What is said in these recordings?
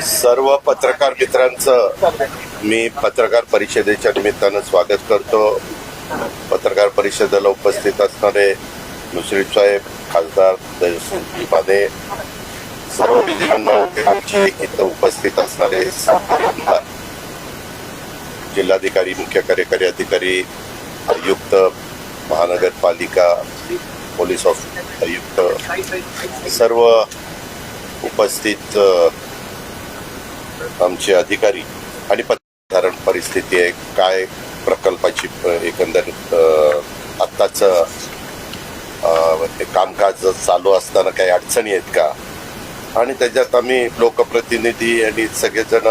सर्व पत्रकार मित्रांचं मी पत्रकार परिषदेच्या निमित्तानं स्वागत करतो. पत्रकार परिषदेला उपस्थित असणारे मुश्रीफ साहेब खासदार दर्शन माने सर्व मित्रांना इथं उपस्थित असणारे जिल्हाधिकारी मुख्य कार्यकारी अधिकारी आयुक्त महानगरपालिका पोलीस ऑफ आयुक्त सर्व उपस्थित आमचे अधिकारी आणि साधारण परिस्थिती आहे काय प्रकल्पाची एकंदर एकंदरीत आत्ताचं म्हणजे कामकाज चालू असताना काही अडचणी आहेत का? आणि त्याच्यात आम्ही लोकप्रतिनिधी आणि सगळेजण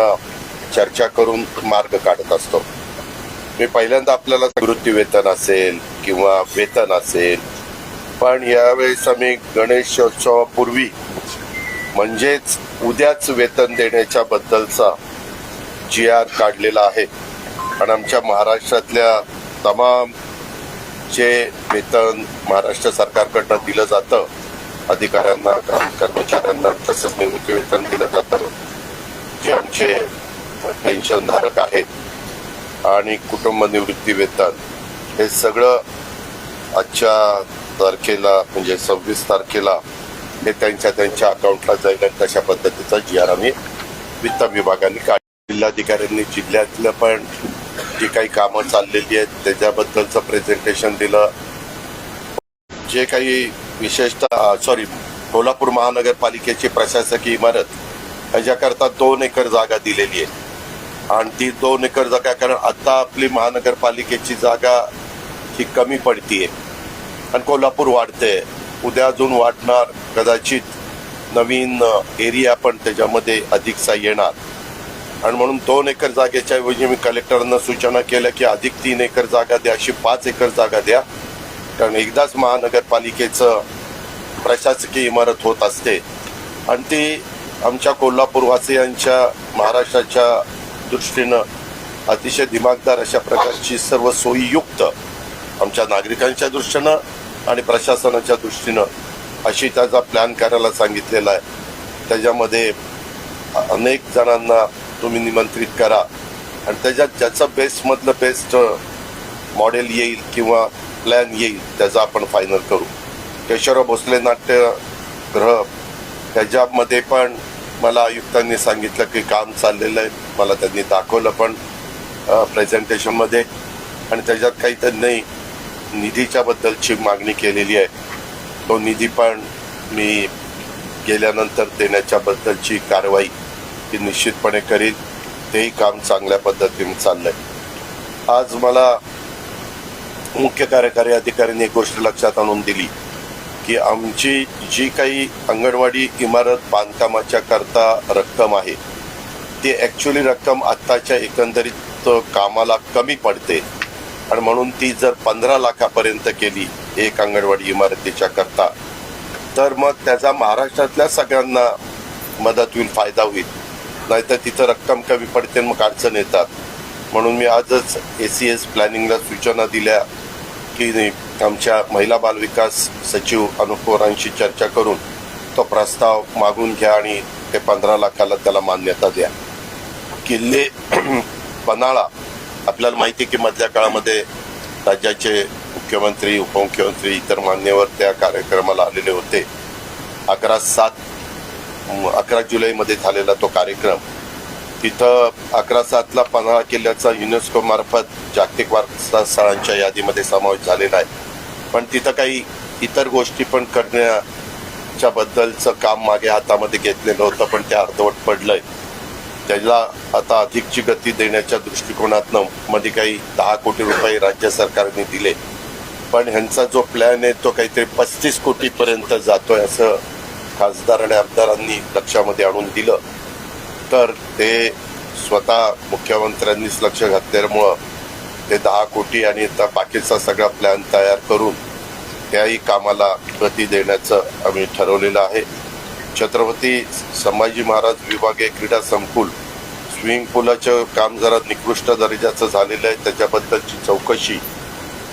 चर्चा करून मार्ग काढत असतो. मी पहिल्यांदा आपल्याला निवृत्ती वेतन असेल किंवा वेतन असेल पण यावेळेस आम्ही गणेशोत्सवापूर्वी म्हणजेच उद्याच वेतन देण्याच्या बद्दलचा जी आर काढलेला आहे. आणि आमच्या महाराष्ट्रातल्या तमाम जे वेतन महाराष्ट्र सरकारकडनं दिलं जातं अधिकाऱ्यांना कर्मचाऱ्यांना तसंच निवृत्ती वेतन दिलं जातं जे आमचे पेन्शनधारक आहेत आणि कुटुंब निवृत्ती वेतन हे सगळं आजच्या तारखेला म्हणजे सव्वीस तारखेला हे त्यांच्या त्यांच्या अकाउंटला जाईल आणि तशा पद्धतीचा जी आर आम्ही वित्त विभागाने काढ जिल्हाधिकाऱ्यांनी जिल्ह्यातलं पण जी काही कामं चाललेली आहेत त्याच्याबद्दलचं प्रेझेंटेशन दिलं. जे काही विशेषतः सॉरी कोल्हापूर महानगरपालिकेची प्रशासकीय इमारत ह्याच्याकरता दोन एकर जागा दिलेली आहे. आणि ती दोन एकर जागा कारण आता आपली महानगरपालिकेची जागा ही कमी पडतीये. आणि कोल्हापूर वाढते उद्या अजून वाढणार कदाचित नवीन एरिया पण त्याच्यामध्ये अधिकचा येणार. आणि म्हणून दोन एकर जागेच्या ऐवजी मी कलेक्टरांना सूचना केल्या की अधिक तीन एकर जागा द्या अशी पाच एकर जागा द्या. कारण एकदाच महानगरपालिकेचं प्रशासकीय इमारत होत असते. आणि ती आमच्या कोल्हापूरवासियांच्या महाराष्ट्राच्या दृष्टीनं अतिशय दिमागदार अशा प्रकारची सर्व सोयीयुक्त आमच्या नागरिकांच्या दृष्टीनं आणि प्रशासनाच्या दृष्टीनं अशी त्याचा प्लॅन करायला सांगितलेला आहे. त्याच्यामध्ये अनेक जणांना तुम्ही निमंत्रित करा. आणि त्याच्यात ज्याचं बेस्टमधलं बेस्ट मॉडेल येईल किंवा प्लॅन येईल त्याचा आपण फायनल करू. केशवराव भोसले नाट्यगृह त्याच्यामध्ये पण मला आयुक्तांनी सांगितलं की काम चाललेलं आहे. मला त्यांनी दाखवलं पण प्रेझेंटेशनमध्ये आणि त्याच्यात काही त्यांनी निधीच्या बद्दलची मागणी केलेली आहे. तो निधी पण मी गेल्यानंतर देण्याच्या बद्दलची कारवाई ही निश्चितपणे करीन. तेही काम चांगल्या पद्धतीने चाललंय. आज मला मुख्य कार्यकारी अधिकाऱ्यांनी एक गोष्ट लक्षात आणून दिली की आमची जी काही अंगणवाडी इमारत बांधकामाच्या करता रक्कम आहे ती ॲक्च्युली रक्कम आत्ताच्या एकंदरीत कामाला कमी पडते. आणि म्हणून ती जर पंधरा लाखापर्यंत केली एक अंगणवाडी इमारतीच्या करता तर मग त्याचा महाराष्ट्रातल्या सगळ्यांना मदत होईल फायदा होईल. नाहीतर तिथं रक्कम कमी पडते मग अडचण येतात. म्हणून मी आजच ए सी एस प्लॅनिंगला सूचना दिल्या की आमच्या महिला बालविकास सचिव अनुपवरांशी चर्चा करून तो प्रस्ताव मागून घ्या आणि ते पंधरा लाखाला त्याला मान्यता द्या. किल्ले पन्हाळा आपल्याला माहिती आहे की मधल्या काळामध्ये राज्याचे मुख्यमंत्री उपमुख्यमंत्री इतर मान्यवर त्या कार्यक्रमाला आलेले होते. अकरा सात अकरा जुलैमध्ये झालेला तो कार्यक्रम तिथं अकरा सातला पन्हाळा किल्ल्याचा युनेस्को मार्फत जागतिक वारसा स्थळांच्या यादीमध्ये समावेश झालेला आहे. पण तिथं काही इतर गोष्टी पण करण्याच्या बद्दलचं काम मागे हातामध्ये घेतलेलं होतं पण ते अर्धवट पडलंय. त्याला आता अधिकची गती देण्याच्या दृष्टिकोनातनं मध्ये काही दहा कोटी रुपये राज्य सरकारने दिले. पण ह्यांचा जो प्लॅन आहे तो काहीतरी पस्तीस कोटीपर्यंत जातोय असं खासदार आणि आमदारांनी लक्षामध्ये आणून दिलं. तर ते स्वतः मुख्यमंत्र्यांनीच लक्ष घातल्यामुळं ते दहा कोटी आणि आता बाकीचा सगळा प्लॅन तयार करून त्याही कामाला गती देण्याचं आम्ही ठरवलेलं आहे. छत्रपती संभाजी महाराज विभागीय क्रीडा संकुल स्विमिंग पूलाचं काम जरा निकृष्ट दर्जाचं झालेलं आहे. त्याच्याबद्दलची चौकशी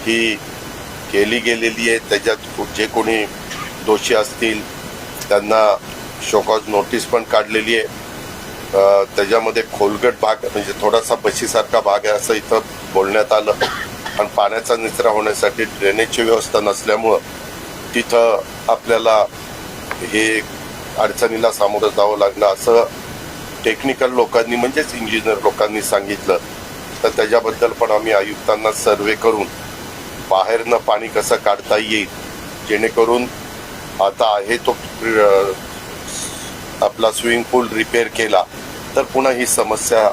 ही केली गेलेली आहे. त्याच्यात जे कोणी दोषी असतील त्यांना शोकॉज नोटीस पण काढलेली आहे. त्याच्यामध्ये खोलगट भाग म्हणजे थोडासा बशीसारखा भाग आहे असं इथं बोलण्यात आलं. आणि पाण्याचा निचरा होण्यासाठी ड्रेनेजची व्यवस्था नसल्यामुळं तिथं आपल्याला हे अडचणीला सामोरं जावं लागलं असं टेक्निकल लोकांनी म्हणजेच इंजिनियर लोकांनी सांगितलं. तर त्याच्याबद्दल पण आम्ही आयुक्तांना सर्वे करून बाहेरनं पाणी कसं काढता येईल जेणेकरून आता आहे तो आपला स्विमिंग पूल रिपेअर केला तर पुन्हा ही समस्या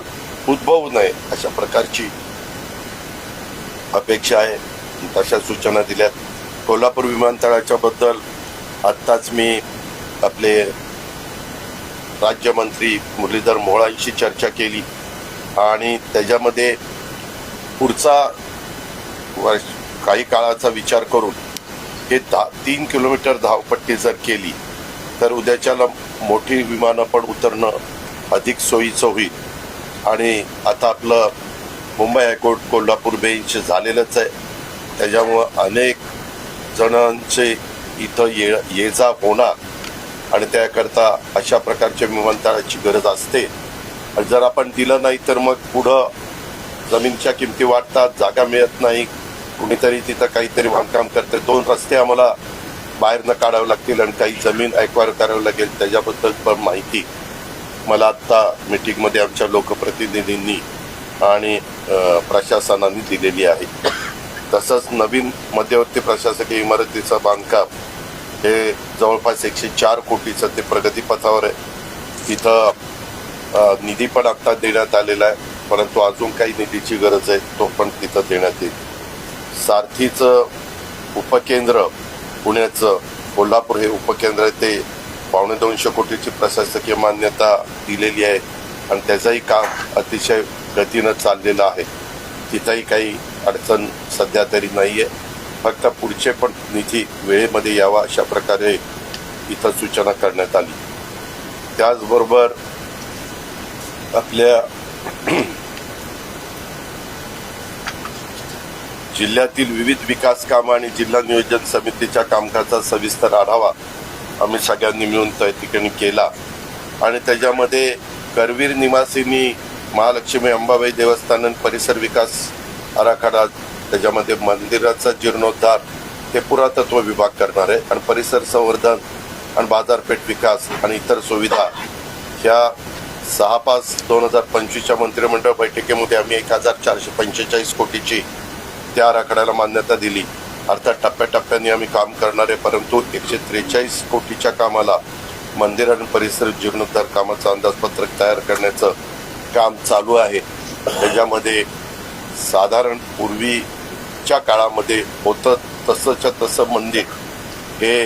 उद्भवू नये अशा प्रकारची अपेक्षा आहे. तशा सूचना दिल्यात. कोल्हापूर विमानतळाच्या बद्दल आत्ताच मी आपले राज्यमंत्री मुरलीधर मोहळांशी चर्चा केली आणि त्याच्यामध्ये पुढचा वर्ष काही काळाचा विचार करून हे दहा तीन किलोमीटर धावपट्टी जर केली तर उद्याच्याला मोठी विमानं पण उतरणं अधिक सोयीचं होईल. आणि आता आपलं Mumbai high court Kolhapur bench झालेलंच आहे. त्याच्यामुळं अनेक जणांचे इथं ये ये जा होणार. आणि त्याकरता अशा प्रकारच्या विमानतळाची गरज असते. आणि जर आपण दिलं नाही तर मग पुढं जमीनच्या किमती वाढतात जागा मिळत नाही. कुणीतरी तिथं काहीतरी बांधकाम करते. दोन रस्ते आम्हाला बाहेरनं काढावे लागतील आणि काही जमीन ऐकवार करावी लागेल. त्याच्याबद्दल पण माहिती मला आत्ता मीटिंगमध्ये आमच्या लोकप्रतिनिधींनी आणि प्रशासनाने दिलेली आहे. तसंच नवीन मध्यवर्ती प्रशासकीय इमारतीचं बांधकाम हे जवळपास एकशे चार कोटीचं ते प्रगतीपथावर आहे. तिथं निधी पण आत्ता देण्यात आलेला आहे. परंतु अजून काही निधीची गरज आहे तो पण तिथं देण्यात येईल. सारथीचं उपकेंद्र पुण्याचं कोल्हापूर हे उपकेंद्र आहे. ते पावणे दोनशे कोटीची प्रशासकीय मान्यता दिलेली आहे. आणि त्याचंही काम अतिशय गतीनं चाललेलं आहे. तिथंही काही अडचण सध्या तरी नाही आहे फक्त पुढचे पण निधी वेळेमध्ये यावा अशा प्रकारे इथं सूचना करण्यात आली. त्याचबरोबर आपल्या जिल्ह्यातील विविध विकास कामं आणि जिल्हा नियोजन समितीच्या कामकाजाचा सविस्तर आढावा आम्ही सगळ्यांनी मिळून त्या ठिकाणी केला. आणि त्याच्यामध्ये करवीर निवासींनी महालक्ष्मी अंबाबाई देवस्थान आणि परिसर विकास आराखडा त्याच्यामध्ये मंदिराचा जीर्णोद्धार हे पुरातत्व विभाग करणार आहे आणि परिसर संवर्धन आणि बाजारपेठ विकास आणि इतर सुविधा ह्या सहा पाच दोन हजार पंचवीसच्या मंत्रिमंडळ बैठकीमध्ये आम्ही एक हजार चारशे पंचेचाळीस कोटीची त्या आराखड्याला मान्यता दिली. अर्थात टप्प्याटप्प्याने आम्ही काम करणार आहे परंतु एकशे त्रेचाळीस कोटीच्या कामाला मंदिर आणि परिसर जीर्णोद्धार कामाचं अंदाजपत्रक तयार करण्याचं काम चालू आहे. त्याच्यामध्ये साधारण पूर्वी आजच्या काळामध्ये होतं तसंच्या तसं मंदिर हे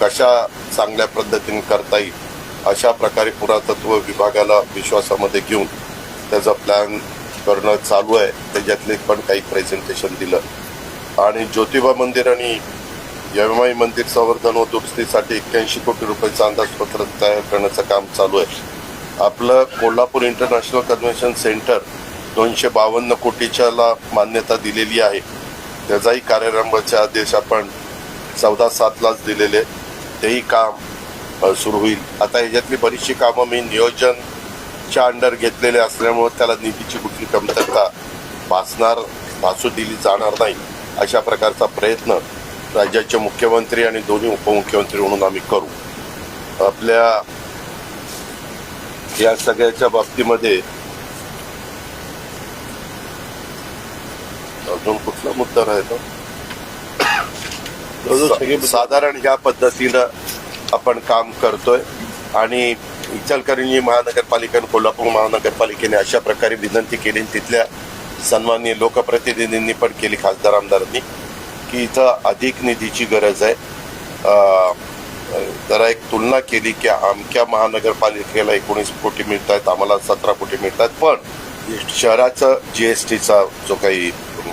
कशा चांगल्या पद्धतीने करता येईल अशा प्रकारे पुरातत्व विभागाला विश्वासामध्ये घेऊन त्याचा प्लॅन करणं चालू आहे. त्याच्यातले पण काही प्रेझेंटेशन दिलं. आणि ज्योतिबा मंदिर आणि यमाई मंदिर संवर्धन व दुरुस्तीसाठी एक्क्याऐंशी कोटी रुपयाचं अंदाजपत्रक तयार करण्याचं काम चालू आहे. आपलं कोल्हापूर इंटरनॅशनल कन्व्हेन्शन सेंटर दोनशे बावन्न कोटीच्याला मान्यता दिलेली आहे. त्याचाही कार्यारंभाचे आदेश आपण चौदा सातलाच दिलेले तेही काम सुरू होईल. आता ह्याच्यातली बरीचशी कामं मी नियोजनच्या अंडर घेतलेले असल्यामुळे त्याला निधीची कुठली कमतरता भासणार भासू दिली जाणार नाही अशा प्रकारचा प्रयत्न राज्याचे मुख्यमंत्री आणि दोन्ही उपमुख्यमंत्री म्हणून आम्ही करू. आपल्या या सगळ्याच्या बाबतीमध्ये कुठला मुद्दा राहिला सा- साधारण ह्या पद्धतीनं आपण काम करतोय. आणि इचलकरंजी महानगरपालिका आणि कोल्हापूर महानगरपालिकेने अशा प्रकारे विनंती केली आणि तिथल्या सन्माननीय लोकप्रतिनिधींनी पण केली खासदार आमदारांनी की इथं अधिक निधीची गरज आहे. जरा एक तुलना केली की आमच्या महानगरपालिकेला एकोणीस कोटी मिळत आहेत आम्हाला सतरा कोटी मिळत आहेत पण शहराचं जी एस टीचा जो काही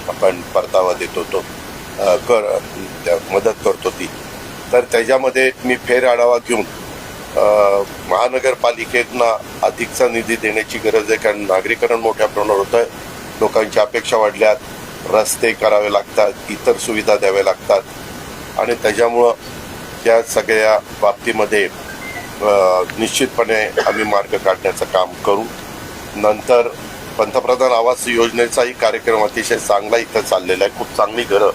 आपण परतावा देतो तो कर त्या- मदत करतो ती तर त्याच्यामध्ये मी फेर आढावा घेऊन महानगरपालिकेतना अधिकचा निधी देण्याची गरज आहे कारण नागरीकरण मोठ्या प्रमाणावर होतं आहे लोकांच्या अपेक्षा वाढल्यात रस्ते करावे लागतात इतर सुविधा द्याव्या लागतात. आणि त्याच्यामुळं त्या सगळ्या बाबतीमध्ये निश्चितपणे आम्ही मार्ग काढण्याचं काम करू. नंतर पंतप्रधान आवास योजनेचाही कार्यक्रम अतिशय चांगला इथं चाललेला आहे. खूप चांगली घरं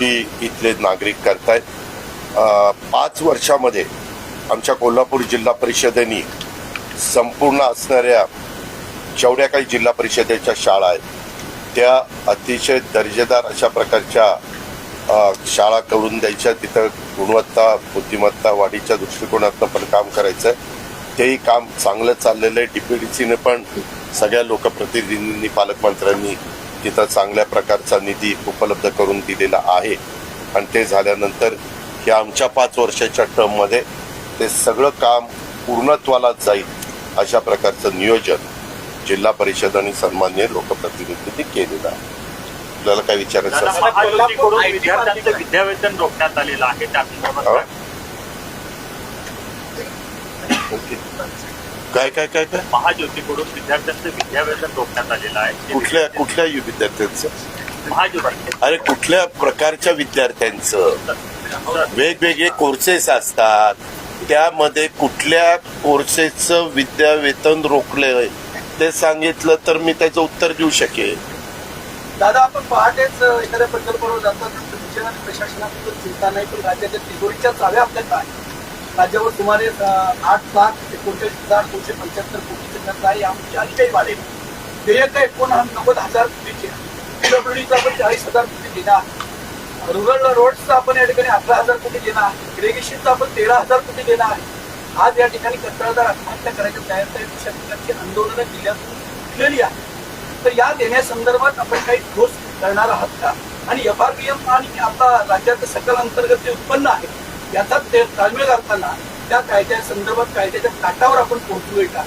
ही इथले नागरिक करतायत. पाच वर्षामध्ये आमच्या कोल्हापूर जिल्हा परिषदेने संपूर्ण असणाऱ्या जेवढ्या काही जिल्हा परिषदेच्या शाळा आहेत त्या अतिशय दर्जेदार अशा प्रकारच्या शाळा करून द्यायच्या. तिथं गुणवत्ता बुद्धिमत्ता वाढीच्या दृष्टिकोनातनं पण काम करायचं आहे तेही काम चांगलं चाललेलं आहे. डीपीडीसीने पण सगळ्या लोकप्रतिनिधींनी पालकमंत्र्यांनी तिथं चांगल्या प्रकारचा निधी उपलब्ध करून दिलेला आहे. आणि ते झाल्यानंतर ह्या आमच्या पाच वर्षाच्या टर्ममध्ये ते सगळं काम पूर्णत्वाला जाईल अशा प्रकारचं नियोजन जिल्हा परिषद आणि सन्मान्य लोकप्रतिनिधींनी केलेलं आहे. आपल्याला काय विचारायचं विद्यावेतन रोखण्यात आलेलं आहे त्या हा? ओके. काय काय काय काय? महाज्योतीकडून विद्यार्थ्यांचं विद्यावेतन रोखण्यात आलेलं आहे. कुठल्या कुठल्या विद्यार्थ्यांचं? महाज्योती अरे कुठल्या प्रकारच्या विद्यार्थ्यांचं? वेगवेगळे कोर्सेस असतात. त्यामध्ये कुठल्या कोर्सेसचं विद्यावेतन रोखले ते सांगितलं तर मी त्याचं उत्तर देऊ शकेल दादा आपण पहाटेच एखाद्या प्रकल्पावर जातात प्रशासनाबद्दल चिंता नाही पण राज्याच्या तिजोरीच्या चाव्या आपल्याकडे आहे राज्यावर सुमारे आठ लाख एकोणचाळीस हजार दोनशे पंच्याहत्तर कोटीचे खर्च आहे. यामध्ये आणि काही वाढेल देयक एकोणनव्वद हजार कोटीचे. पीडब्ल्यूडीचा आपण चाळीस हजार कोटी देणं आहे रुरल रोड्सचा आपण या ठिकाणी अकरा हजार कोटी देणं आहे इरिगेशनचा आपण तेरा हजार कोटी देणं आहे आज या ठिकाणी कंत्राटदार आत्महत्या करायच्या तयार आहेत. अशा प्रकारची आंदोलनं जिल्ह्यातून उठलेली आहे तर या देण्यासंदर्भात आपण काही ठोस करणार आहात का? आणि एफ आर पी एम आणि आता राज्याचं सकल अंतर्गत जे उत्पन्न आहे याचा ते ताळमेळ घालताना त्या कायद्या संदर्भात कायद्याच्या काटावर आपण पोहोचलोय का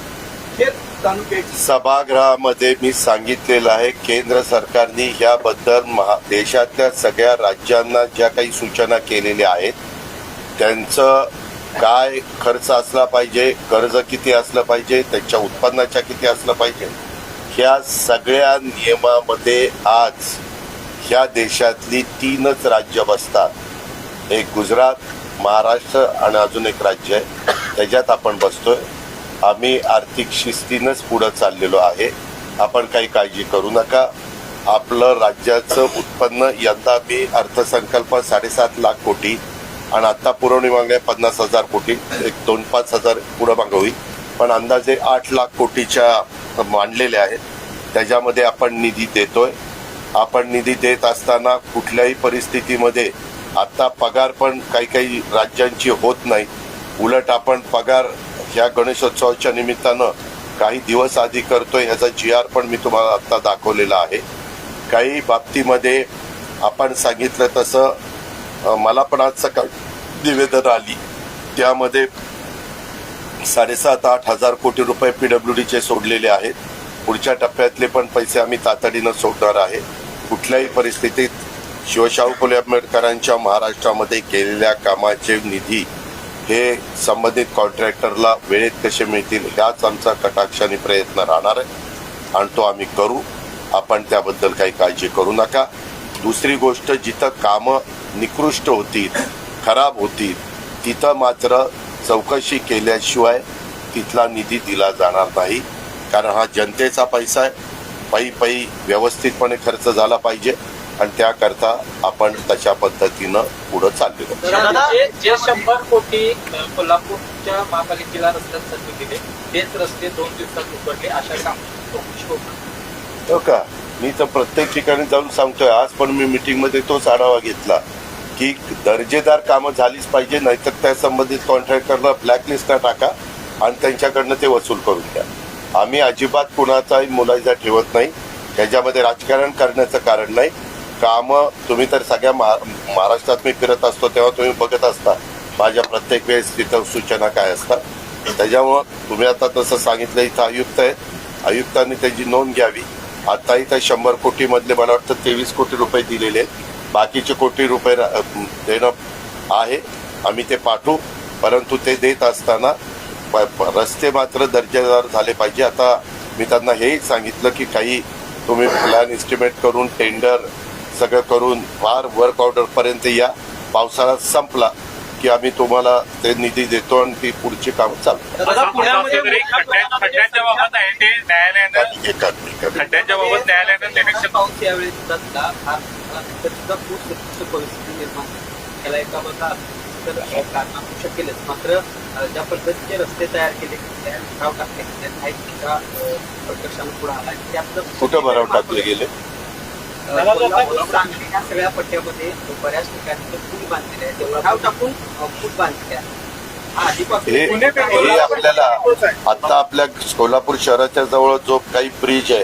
हे जाणून घ्यायचं सभागृहामध्ये मी सांगितलेलं आहे केंद्र सरकारने ह्याबद्दल महा देशातल्या सगळ्या राज्यांना ज्या काही सूचना केलेल्या आहेत त्यांचं काय खर्च असला पाहिजे कर्ज किती असलं पाहिजे त्यांच्या उत्पन्नाच्या किती असलं पाहिजे ह्या सगळ्या नियमामध्ये आज ह्या देशातली तीनच राज्य बसतात. एक गुजरात महाराष्ट्र आणि अजून एक राज्य आहे. त्याच्यात आपण बसतोय. आम्ही आर्थिक शिस्तीनंच पुढं चाललेलो आहे. आपण काही काळजी करू नका. आपलं राज्याचं उत्पन्न यंदा मी अर्थसंकल्प साडेसात लाख कोटी आणि आता पुरवणी मागण्या पन्नास हजार कोटी. एक दोन पाच हजार पुढं मागवी होईल. पण अंदाजे आठ लाख कोटीच्या मांडलेल्या आहेत. त्याच्यामध्ये आपण निधी देतोय. आपण निधी देत असताना कुठल्याही परिस्थितीमध्ये आता पगार पण काही काही राज्यांची होत नाही. उलट आपण पगार ह्या गणेशोत्सवाच्या निमित्तानं काही दिवस आधी करतोय ह्याचा जी आर पण मी तुम्हाला आता दाखवलेला आहे. काही बाबतीमध्ये आपण सांगितलं तसं मला पण आज सकाळ निवेदन आली. त्यामध्ये साडेसात आठ हजार कोटी रुपये पीडब्ल्यू डीचे सोडलेले आहेत. पुढच्या टप्प्यातले पण पैसे आम्ही तातडीनं सोडणार आहे. कुठल्याही परिस्थितीत शिवशाहू फुले आंबेडकरांच्या महाराष्ट्रामध्ये केलेल्या कामाचे निधी हे संबंधित कॉन्ट्रॅक्टरला वेळेत कसे मिळतील ह्याच आमचा कटाक्षाने प्रयत्न राहणार आहे. आणि तो आम्ही करू. आपण त्याबद्दल काही काळजी करू नका. दुसरी गोष्ट जिथं कामं निकृष्ट होतील खराब होतील तिथं मात्र चौकशी केल्याशिवाय तिथला निधी दिला जाणार नाही. कारण हा जनतेचा पैसा आहे. पायी पायी व्यवस्थितपणे खर्च झाला पाहिजे. आणि त्याकरता आपण तशा पद्धतीनं पुढं चाललेलो. जे शंभर कोटी कोल्हापूरच्या महापालिकेला रस्त्यांसाठी दिले तेच रस्ते दोन दिवसात उघडले अशा सांगतो. हो का? मी तर प्रत्येक ठिकाणी जाऊन सांगतोय. आज पण मी मीटिंगमध्ये तोच आढावा घेतला की दर्जेदार कामं झालीच पाहिजे नाहीतर त्या संबंधित कॉन्ट्रॅक्टरला ब्लॅकलिस्टला टाका आणि त्यांच्याकडनं ते वसूल करून द्या आम्ही अजिबात कुणाचाही मुलायजा ठेवत नाही. त्याच्यामध्ये राजकारण करण्याचं कारण नाही. कामं तुम्ही तर सगळ्या महा- महाराष्ट्रात मी फिरत असतो तेव्हा तुम्ही बघत असता. माझ्या प्रत्येक वेळेस तिथं सूचना काय असतात. त्याच्यामुळं तुम्ही आता तसं सांगितलं इथं आयुक्त आहे आयुक्तांनी त्याची नोंद घ्यावी. आता इथं शंभर कोटी मधले मला वाटतं तेवीस कोटी रुपये दिलेले आहेत. बाकीचे कोटी रुपये रा- देणं आहे. आम्ही ते पाठवू. परंतु ते देत असताना प- रस्ते मात्र दर्जेदार झाले पाहिजे. आता मी त्यांना हेही सांगितलं की काही तुम्ही प्लॅन एस्टिमेट करून टेंडर सगळं करून फार वर्क ऑर्डर पर्यंत या. पावसाळा संपला की आम्ही तुम्हाला ते निधी देतो आणि ती पुढची कामं चालू मात्र ज्या पद्धतीचे रस्ते तयार केले भराव टाकले कुठं भराव टाकले गेले? कोल्हापूर, सांगली या सगळ्या पट्ट्यामध्ये बऱ्याच ठिकाणी पूल बांधलेले आहेत टाकून पूल बांधलेले आहेत हा हे हे आपल्याला आता आपल्या कोल्हापूर शहराच्या जवळ जो काही ब्रिज आहे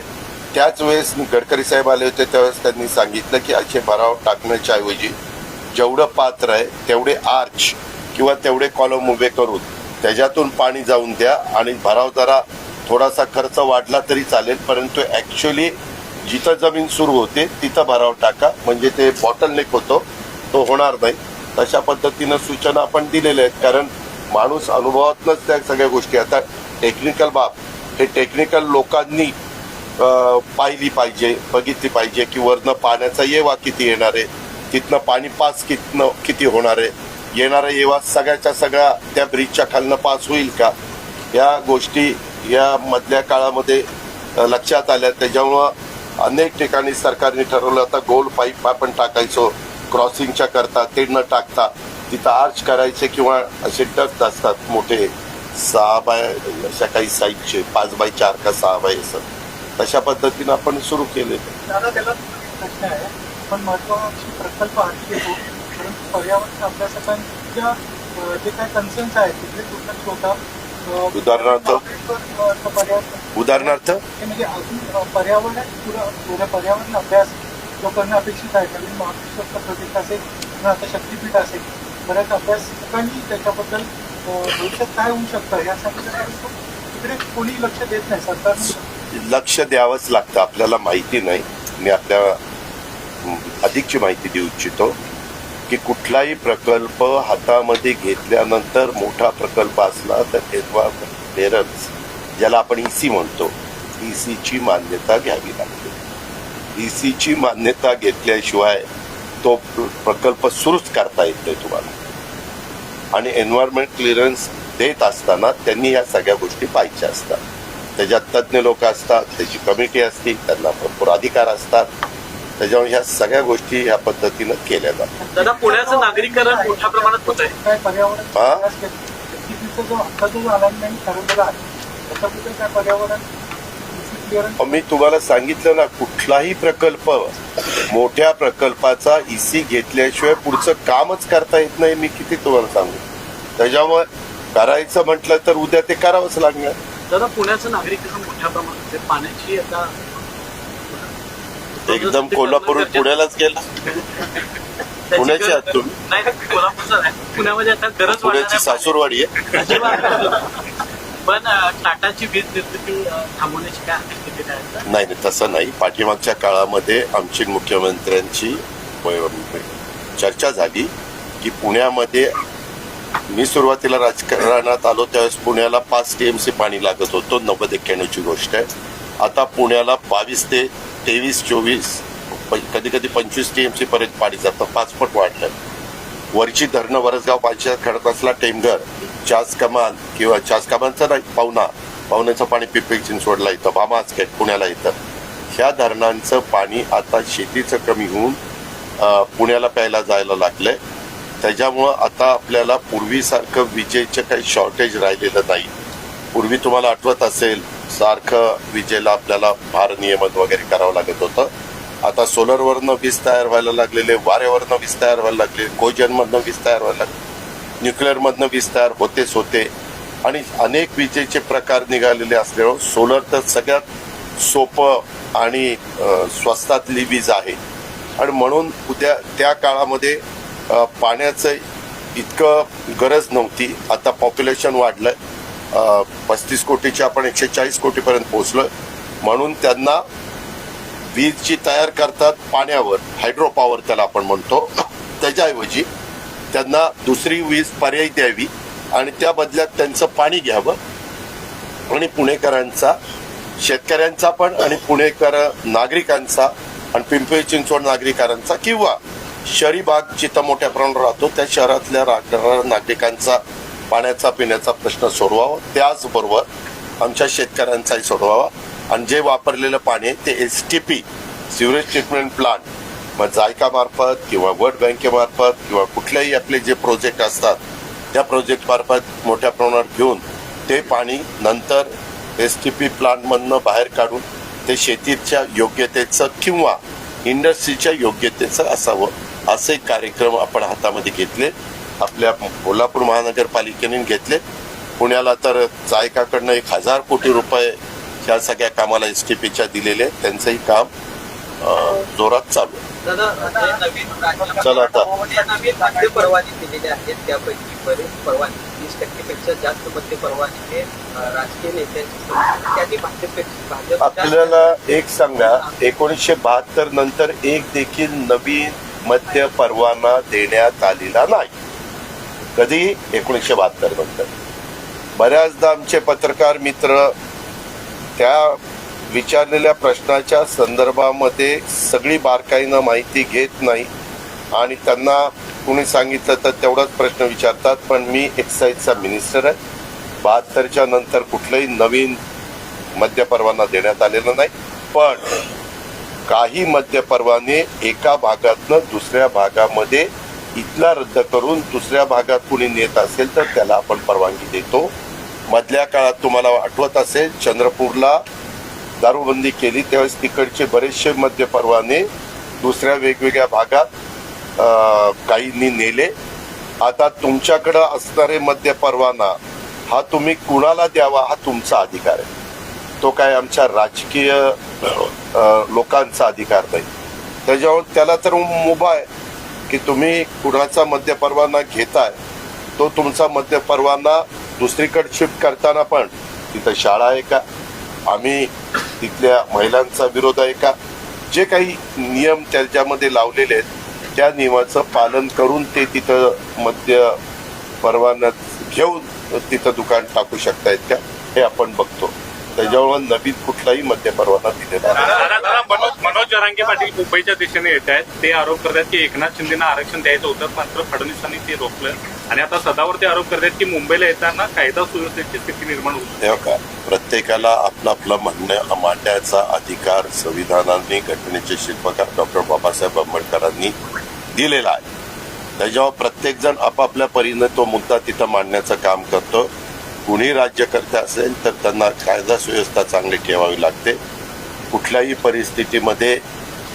त्याच वेळेस गडकरी साहेब आले होते त्यावेळेस त्यांनी सांगितलं की असे भराव टाकण्याच्या ऐवजी जेवढं पात्र आहे तेवढे आर्च किंवा तेवढे कॉलम उभे करून त्याच्यातून पाणी जाऊन द्या आणि भराव जरा थोडासा खर्च वाढला तरी चालेल परंतु ऍक्च्युली जिथं जमीन सुरू होते तिथं भराव टाका. म्हणजे ते बॉटल नेक होतो. तो होणार नाही. तशा पद्धतीनं सूचना आपण दिलेल्या आहेत. कारण माणूस अनुभवातूनच त्या सगळ्या गोष्टी. आता टेक्निकल बाब हे टेक्निकल लोकांनी पाहिली पाहिजे बघितली पाहिजे की वरनं पाण्याचा येवा किती येणार आहे. तिथनं पाणी पास कितनं किती होणार आहे. येणारा येवा सगळ्याच्या सगळ्या त्या ब्रिजच्या खालनं पास होईल का? या गोष्टी या मधल्या काळामध्ये लक्षात आल्या. त्याच्यामुळं अनेक ठिकाणी सरकारने ठरवलं आता गोल पाईप आपण टाकायचो क्रॉसिंगच्या करता ते न टाकता तिथं आर्च करायचे किंवा असे डक्ट असतात मोठे सहा बाय अशा काही साईजचे पाच बाय चार का सहा बाय असं तशा पद्धतीनं आपण सुरू केले पण महत्वाकांक्षी प्रकल्प आणखी येतो परंतु पर्यावरण अभ्यासकांच्या जे काही कन्सर्न्स आहेत तिथे दुर्लक्ष होतात उदाहरणार्थ? पर्यावरण उदाहरणार्थ म्हणजे पर्यावरण पुरा- पुरा पर्यावरण अभ्यास जो करणं अपेक्षित आहे. प्रोजेक्ट असेल किंवा आता शक्तीपीठ असेल बऱ्याच त्याच्याबद्दल भविष्यात काय होऊ शकतं यासाठी तिकडे कोणी लक्ष देत नाही. लक्ष द्यावंच लागतं. आपल्याला माहिती नाही. मी आपल्या अधिकची माहिती देऊ इच्छितो की कुठलाही प्रकल्प हातामध्ये घेतल्यानंतर मोठा प्रकल्प असला तर तेव्हा क्लिअरन्स ज्याला आपण ईसी म्हणतो ईसीची मान्यता घ्यावी लागते. ईसीची मान्यता घेतल्याशिवाय तो प्र- प्रकल्प सुरूच करता येत नाही तुम्हाला. आणि एन्व्हायरमेंट क्लिअरन्स देत असताना त्यांनी या सगळ्या गोष्टी पाहिजे असतात. त्याच्यात तज्ज्ञ लोक असतात त्याची कमिटी असते त्यांना भरपूर अधिकार असतात. त्याच्यामुळे ह्या सगळ्या गोष्टी ह्या पद्धतीनं केल्या जातात. दादा पुण्याचं नागरीकरण मोठ्या प्रमाणात होत आहे त्याच्याबद्दल काय पर्यावरण मी तुम्हाला सांगितलं ना कुठलाही प्रकल्प मोठ्या प्रकल्पाचा इसी घेतल्याशिवाय पुढचं कामच करता येत नाही मी किती तुम्हाला सांगू त्याच्यामुळे करायचं म्हटलं तर उद्या ते करावंच लागणार दादा पुण्याचं नागरीकरण मोठ्या प्रमाणात. पाण्याची आता एकदम कोल्हापूर पुण्यालाच गेला पुण्याचे आहात तुम्ही? पुण्यामध्ये आता गरज पुण्याची सासूरवाडी आहे. पण टाटाची वीज निर्मिती थांबवण्याची काय नाही नाही तसं नाही. पाठीमागच्या काळामध्ये आमची मुख्यमंत्र्यांची चर्चा झाली की पुण्यामध्ये मी सुरुवातीला राजकारणात आलो त्यावेळेस पुण्याला पाच टी एम सी पाणी लागत होतं नव्वद एक्क्याण्णवची गोष्ट आहे. आता पुण्याला बावीस ते तेवीस चोवीस कधी कधी पंचवीस टी एम सी पर्यंत पाणी जातं पाच पट वाढलं. वरची धरणं वरसगाव खडत असला टेमघर चास कमान किंवा चास कमानचा नाही पाहुणा. पाहुण्याचं पाणी पिंपरी चिंचवडला येतं बामाचखेड पुण्याला येतं ह्या धरणांचं पाणी आता शेतीचं कमी होऊन पुण्याला प्यायला जायला लागलंय. त्याच्यामुळं आता आपल्याला पूर्वीसारखं विजेचं काही शॉर्टेज राहिलेलं नाही. पूर्वी तुम्हाला आठवत असेल सारखं विजेला आपल्याला भार नियमन वगैरे करावं लागत होतं. आता सोलरवरनं वीज तयार व्हायला लागलेले वाऱ्यावरनं वीज तयार व्हायला लागले कोजनमधनं वीज तयार व्हायला लागले. न्यूक्लिअरमधनं वीज तयार होतेच होते. आणि अनेक विजेचे प्रकार निघालेले असल्यामुळे सोलर तर सगळ्यात सोपं आणि स्वस्तातली वीज आहे. आणि म्हणून उद्या त्या काळामध्ये पाण्याचं इतकं गरज नव्हती. आता पॉप्युलेशन वाढलं पस्तीस कोटीचे आपण एकशे चाळीस कोटीपर्यंत पोहोचलो म्हणून त्यांना वीज जी तयार करतात पाण्यावर हायड्रो पॉवर त्याला आपण म्हणतो. त्याच्याऐवजी त्यांना दुसरी वीज पर्यायी द्यावी आणि त्या बदल्यात त्यांचं पाणी घ्यावं. आणि पुणेकरांचा शेतकऱ्यांचा पण आणि पुणेकर नागरिकांचा आणि पिंपरी चिंचवड नागरिकांचा किंवा शहरी भाग जिथं मोठ्या प्रमाणावर राहतो त्या शहरातल्या राहणाऱ्या नागरिकांचा पाण्याचा पिण्याचा प्रश्न सोडवावा. त्याचबरोबर आमच्या शेतकऱ्यांचाही सोडवावा. आणि जे वापरलेलं पाणी आहे ते S T P sewerage treatment plant मग जायका मार्फत किंवा वर्ल्ड बँकेमार्फत किंवा कुठल्याही आपले जे प्रोजेक्ट असतात त्या प्रोजेक्ट मार्फत मोठ्या प्रमाणावर घेऊन ते पाणी नंतर एस टी पी प्लांटमधनं बाहेर काढून ते शेतीच्या योग्यतेचं किंवा इंडस्ट्रीच्या योग्यतेचं असावं असे कार्यक्रम आपण हातामध्ये घेतले आपल्या कोल्हापूर महानगरपालिकेने घेतले पुण्याला तर जायकाकडनं एक हजार कोटी रुपये ह्या सगळ्या कामाला एस टी पीच्या दिलेले त्यांचंही काम जोरात चालू आहे. चला आता. मद्य परवाने दिलेले आहेत त्यापैकी बरेच परवाने वीस टक्केपेक्षा जास्त मद्य परवाने हे राजकीय नेत्यांची. त्यांनी भाजपपेक्षा भाजपच्या आपल्याला एक सांगा एकोणीसशे बहात्तर नंतर एक देखील नवीन मद्य परवाना देण्यात आलेला नाही कधी एकोणीसशे बहात्तर नंतर बऱ्याचदा आमचे पत्रकार मित्र त्या विचारलेल्या प्रश्नाच्या संदर्भामध्ये सगळी बारकाईनं माहिती घेत नाही. आणि त्यांना कुणी सांगितलं तर तेवढाच प्रश्न विचारतात पण मी एक्साईजचा मिनिस्टर आहे. बहात्तरच्या नंतर कुठलंही नवीन मद्य परवाना देण्यात आलेला नाही. पण काही मद्य परवाने एका भागातनं दुसऱ्या भागामध्ये इथला रद्द करून दुसऱ्या भागात कुणी नेत असेल तर त्याला आपण परवानगी देतो. मधल्या काळात तुम्हाला आठवत असेल चंद्रपूरला दारूबंदी केली त्यावेळेस तिकडचे बरेचसे मद्य परवाने दुसऱ्या वेगवेगळ्या भागात काहींनी नेले. आता तुमच्याकडं असणारे मद्य परवाना हा तुम्ही कुणाला द्यावा हा तुमचा अधिकार आहे. तो काय आमच्या राजकीय लोकांचा अधिकार नाही. त्याच्यावर त्याला तर मुभा आहे की तुम्ही कुणाचा मद्य परवाना घेताय तो तुमचा मद्य परवाना दुसरीकडे शिफ्ट करताना पण तिथं शाळा आहे का? आम्ही तिथल्या महिलांचा विरोध आहे का? जे काही नियम त्याच्यामध्ये लावलेले आहेत त्या नियमाचं पालन करून ते तिथं मद्य परवाना घेऊन तिथं दुकान टाकू शकतायत का? हे आपण बघतो. त्याच्यावर नवीन कुठलाही मद्य परवाना दिलेला मनोज मनोज जरांगे पाटील मुंबईच्या दिशेने येत आहेत ते आरोप करतात की एकनाथ शिंदेना आरक्षण द्यायचं होतं मात्र फडणवीसांनी ते रोखलं. आणि आता सदावरती आरोप करतात की मुंबईला येताना कायदा सुव्यवस्थेची स्थिती निर्माण होते का प्रत्येकाला आपलं आपलं म्हणणं मांडण्याचा अधिकार संविधानाने घटनेचे शिल्पकार डॉक्टर बाबासाहेब आंबेडकरांनी दिलेला आहे. त्याच्यावर प्रत्येक जण आपापल्या परीने तो मुद्दा तिथं मांडण्याचं काम करतो. कुणी राज्यकर्ते असेल तर त्यांना कायदा सुव्यवस्था चांगली ठेवावी लागते. कुठल्याही परिस्थितीमध्ये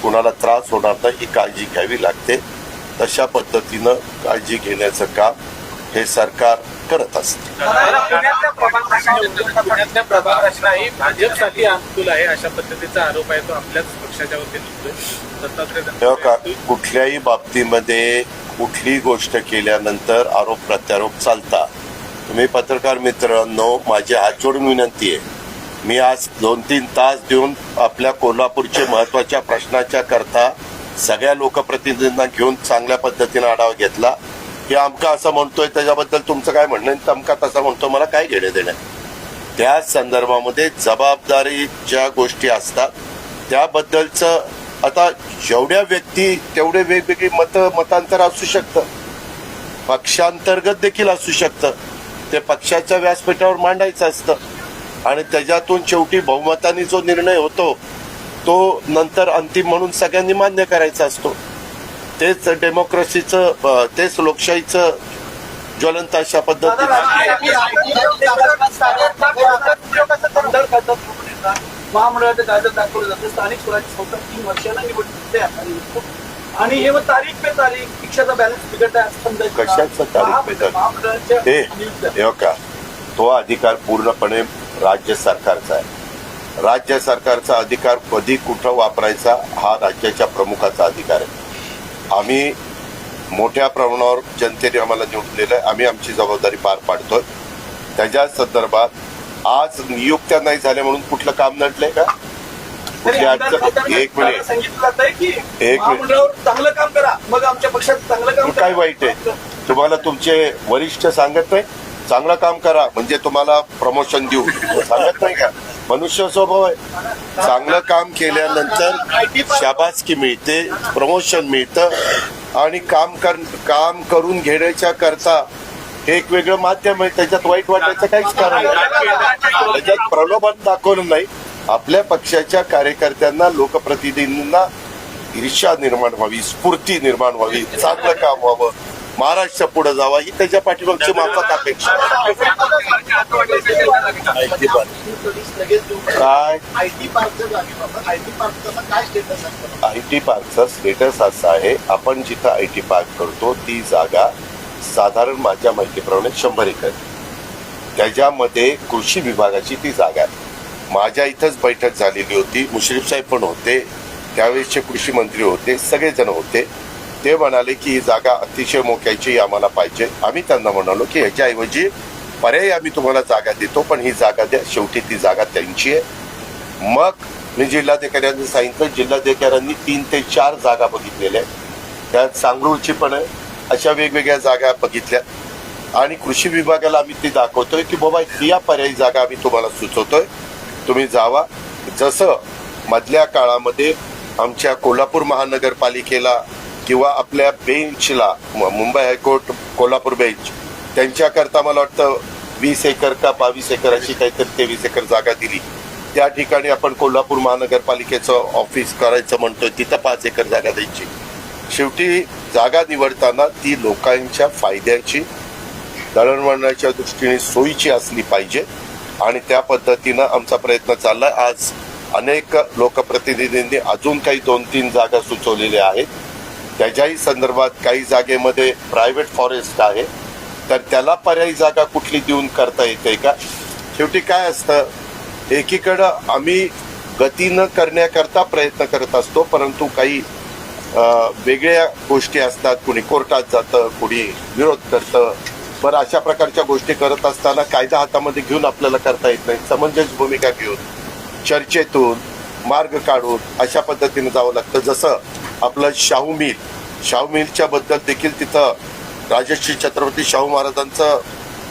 कुणाला त्रास होणार नाही ही काळजी घ्यावी लागते. तशा पद्धतीनं काळजी घेण्याचं काम हे सरकार करत असते. दादा, पुण्यातल्या प्रभाग रचनेवर- पुण्यातल्या प्रभाग रचना ही भाजपसाठी अनुकूल आहे अशा पद्धतीचा आरोप आहे तो आपल्याच पक्षाच्या वतीने होतोय. दत्तात्रय तेव्हा का जानकर कुठल्याही बाबतीमध्ये कुठलीही गोष्ट केल्यानंतर आरोप प्रत्यारोप चालतात तुम्ही पत्रकार मित्रांनो माझी हात जोडून विनंती आहे. मी आज दोन तीन तास देऊन आपल्या कोल्हापूरच्या महत्त्वाच्या प्रश्नाच्या करता सगळ्या लोकप्रतिनिधींना घेऊन चांगल्या पद्धतीने आढावा घेतला. की आमका असं म्हणतोय त्याच्याबद्दल तुमचं काय म्हणणं आहे? तमका तसा म्हणतो मला काय घेणे देणे त्या संदर्भामध्ये जबाबदारीच्या गोष्टी असतात त्याबद्दलचं आता जेवढ्या व्यक्ती तेवढे वेगवेगळी मत मतांतर असू शकतं. पक्षांतर्गत देखील असू शकतं. ते पक्षाच्या व्यासपीठावर मांडायचं असतं. आणि त्याच्यातून शेवटी बहुमताने जो निर्णय होतो तो नंतर अंतिम म्हणून सगळ्यांनी मान्य करायचा असतो. तेच डेमोक्रेसीचं तेच लोकशाहीचं ज्वलंत अशा पद्धतीने राजकीय महामंडळाचं कायदा दाखवलं जातं स्थानिक स्वराज्य संस्था तीन वर्षाला निवडणूक आहे. आणि हे मग तारीख पे तारीख शिक्षाचा बॅलन्स बिघडत आहे असं समजायचं का? कशाचं तारीख हे. हे का तो अधिकार पूर्णपणे राज्य सरकारचा आहे राज्य सरकारचा अधिकार कधी कुठं वापरायचा हा राज्याच्या प्रमुखाचा अधिकार आहे आम्ही मोठ्या प्रमाणावर जनतेने आम्हाला निवडून दिलं आहे. आम्ही आमची जबाबदारी पार पाडतोय. त्याच्या संदर्भात आज नियुक्त्या नाही झाल्या म्हणून कुठलं काम नडलंय का? एक मिनिट. सांगितलं जातंय की मिनिट. महामंडळावर चांगलं काम करा. मग आमच्या पक्षात चांगलं काम काय वाईट आहे? तुम्हाला तुमचे वरिष्ठ सांगत नाही? चांगलं काम करा. म्हणजे तुम्हाला प्रमोशन देऊ. सांगत नाही का? मनुष्य स्वभाव आहे. चांगलं काम केल्यानंतर शाबासकी मिळते प्रमोशन मिळतं आणि काम कर काम करून घेण्याच्या करता हे एक वेगळं माध्यम आहे. त्याच्यात वाईट वाटायचं काहीच कारण नाही. त्याच्यात प्रलोभन दाखवलं नाही. आपल्या पक्षाच्या कार्यकर्त्यांना लोकप्रतिनिधींना ईर्षा निर्माण व्हावी स्फूर्ती निर्माण व्हावी चांगलं काम व्हावं. महाराष्ट्र पुढे जावा ही त्याच्या पाठीमागची माफक अपेक्षा. काय? आय टी पार्कचा स्टेटस असा आहे आपण जिथं आय टी पार्क करतो ती जागा साधारण माझ्या माहितीप्रमाणे शंभर एकर. त्याच्यामध्ये कृषी विभागाची ती जागा आहे. माझ्या इथंच बैठक झालेली होती मुश्रीफ साहेब पण होते त्यावेळेसचे कृषी मंत्री होते सगळेजण होते. ते म्हणाले की ही जागा अतिशय मोक्याची आम्हाला पाहिजे. आम्ही त्यांना म्हणालो की ह्याच्याऐवजी पर्यायी आम्ही तुम्हाला जागा देतो पण ही जागा द्या. शेवटी ती जागा त्यांची आहे. मग मी जिल्हाधिकाऱ्यांनी सांगितलं जिल्हाधिकाऱ्यांनी तीन ते चार जागा बघितलेल्या आहेत. त्यात सांगरूळची पण आहे. अशा वेगवेगळ्या जागा बघितल्या. आणि कृषी विभागाला आम्ही ती दाखवतोय की बाबा या पर्यायी जागा आम्ही तुम्हाला सुचवतोय. तुम्ही जावा. जसं मधल्या काळामध्ये आमच्या कोल्हापूर महानगरपालिकेला किंवा आपल्या बेंचला म- Mumbai high court Kolhapur bench त्यांच्याकरता मला वाटतं वीस एकर का बावीस एकर अशी काहीतरी तेवीस एकर जागा दिली. त्या ठिकाणी आपण कोल्हापूर महानगरपालिकेचं ऑफिस करायचं म्हणतोय तिथं पाच एकर जागा द्यायची. शेवटी जागा निवडताना ती लोकांच्या फायद्याची दळणवळणाच्या दृष्टीने सोयीची असली पाहिजे आणि त्या पद्धतीनं आमचा प्रयत्न चालला आज अनेक लोकप्रतिनिधींनी अजून काही दोन तीन जागा सुचवलेल्या आहेत. त्याच्याही संदर्भात काही जागेमध्ये प्रायव्हेट फॉरेस्ट आहे. तर त्याला पर्यायी जागा कुठली देऊन करता येते का? शेवटी काय असतं? एकीकडं आम्ही गतीनं करण्याकरता प्रयत्न करत असतो परंतु काही वेगळ्या गोष्टी असतात. कुणी कोर्टात जातं कुणी विरोध करतं. बरं अशा प्रकारच्या गोष्टी करत असताना कायदा हातामध्ये घेऊन आपल्याला करता येत नाही समंजस भूमिका घेऊन चर्चेतून मार्ग काढून अशा पद्धतीने जावं लागतं. जसं आपलं शाहू मिल शाहू मिलच्या बद्दल देखील तिथं राजश्री छत्रपती शाहू महाराजांचं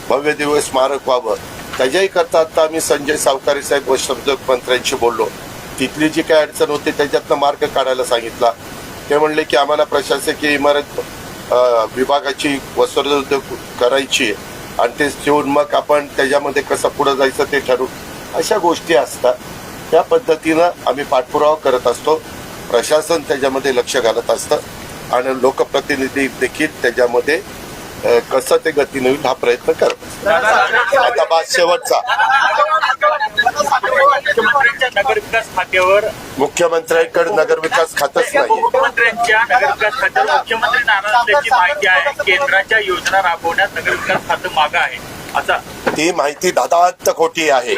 भव्य दिव्य स्मारक व्हावं. त्याच्याही करता आता आम्ही संजय सावकारी साहेब वस्त्रोद्योग मंत्र्यांशी बोललो. तिथली जी काही अडचण होती त्याच्यातनं मार्ग काढायला सांगितला. ते म्हणले की आम्हाला प्रशासकीय इमारत विभागाची विभागाची वस्त्रोद्योग करायची आहे. आणि ते ठेवून मग आपण त्याच्यामध्ये कसं पुढे जायचं ते ठरवू. अशा गोष्टी असतात. त्या पद्धतीनं आम्ही पाठपुरावा करत असतो. प्रशासन त्याच्यामध्ये लक्ष घालत असतं. आणि लोकप्रतिनिधी देखील त्याच्यामध्ये कसं ते गतीने होईल हा प्रयत्न करत. आता बाद शेवटचा. मुख्यमंत्र्यांच्या नगरविकास खात्यावर मुख्यमंत्र्यांकडे नगरविकास खातच नाही. उपमुख्यमंत्र्यांच्या नगरविकास खात्यावर मुख्यमंत्री नाराज असल्याची माहिती आहे. केंद्राच्या योजना राबवण्यात नगरविकास खातं मागं आहे. असा ती माहिती दादांत खोटी आहे?